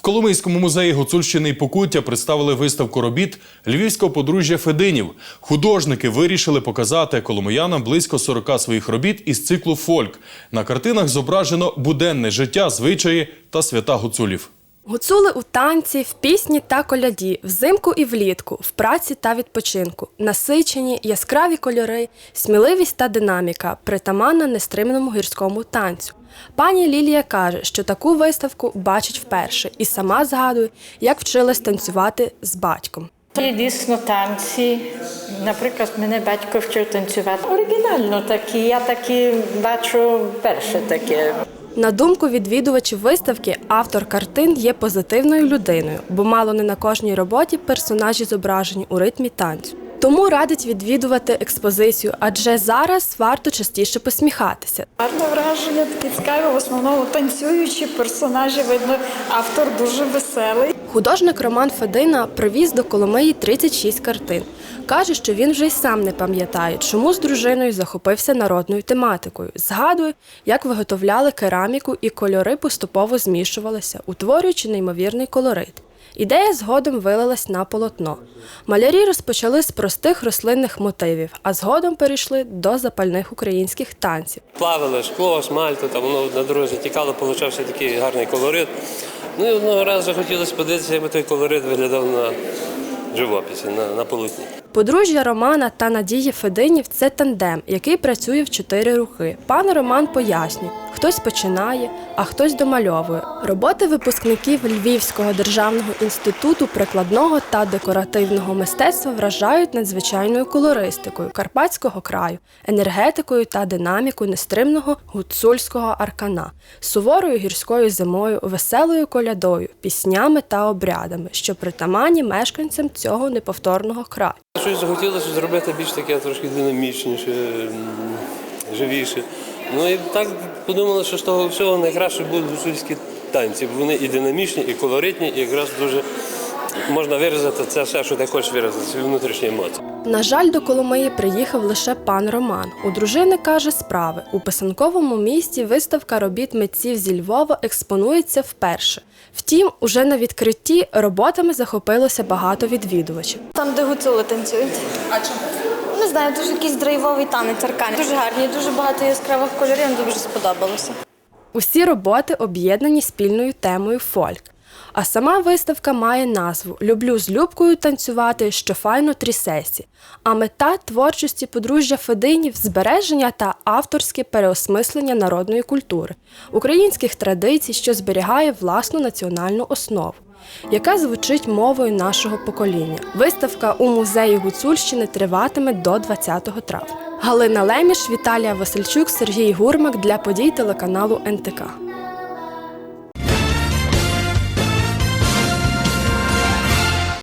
В Коломийському музеї Гуцульщини і Покуття представили виставку робіт львівського подружжя Фединів. Художники вирішили показати коломиянам близько 40 своїх робіт із циклу Фольк. На картинах зображено буденне життя, звичаї та свята гуцулів. Гуцули у танці, в пісні та коляді, взимку і влітку, в праці та відпочинку, насичені, яскраві кольори, сміливість та динаміка, притаманна нестримному гірському танцю. Пані Лілія каже, що таку виставку бачить вперше і сама згадує, як вчилась танцювати з батьком. Є дійсно танці. Наприклад, мене батько вчив танцювати. Оригінально такі. Я такі бачу перше таке. На думку відвідувачів виставки, автор картин є позитивною людиною, бо мало не на кожній роботі персонажі зображені у ритмі танцю. Тому радить відвідувати експозицію, адже зараз варто частіше посміхатися. Гарне враження, таке цікаве, в основному танцюючі персонажі, видно, автор дуже веселий. Художник Роман Федина привіз до Коломиї 36 картин. Каже, що він вже й сам не пам'ятає, чому з дружиною захопився народною тематикою. Згадує, як виготовляли кераміку і кольори поступово змішувалися, утворюючи неймовірний колорит. Ідея згодом вилилась на полотно. Малярі розпочали з простих рослинних мотивів, а згодом перейшли до запальних українських танців. Плавили шкло, смальту, там воно на дорозі тікало, получався такий гарний колорит. Ну і одного разу захотілося подивитися, як би той колорит виглядав на живописі, на, на полотні. Подружжя Романа та Надії Фединів це тандем, який працює в чотири рухи. Пан Роман пояснює, хтось починає, а хтось домальовує. Роботи випускників Львівського державного інституту прикладного та декоративного мистецтва вражають надзвичайною колористикою карпатського краю, енергетикою та динамікою нестримного гуцульського аркана, суворою гірською зимою, веселою колядою, піснями та обрядами, що притаманні мешканцям цього неповторного краю. Щось захотілося зробити більш таке трошки динамічніше, живіше. Ну і так подумали, що з того всього найкраще будуть гуцульські танці. бо Вони і динамічні, і колоритні, і якраз дуже можна виразити це все, що ти хочеш виразити, свої внутрішні емоції. На жаль, до Коломиї приїхав лише пан Роман. У дружини каже справи. У писанковому місті виставка робіт митців зі Львова експонується вперше. Втім, уже на відкритті роботами захопилося багато відвідувачів. Там, де гуцули танцюють. А чому? Не знаю, дуже якийсь драйвовий танець аркани. Дуже гарні, дуже багато яскравих кольорів, мені дуже сподобалося. Усі роботи об'єднані спільною темою фольк. А сама виставка має назву Люблю з Любкою танцювати, що файно трісесі. А мета творчості подружжя Фединів збереження та авторське переосмислення народної культури, українських традицій, що зберігає власну національну основу, яка звучить мовою нашого покоління. Виставка у музеї Гуцульщини триватиме до 20 травня. Галина Леміш, Віталія Васильчук, Сергій Гурмак для подій телеканалу НТК.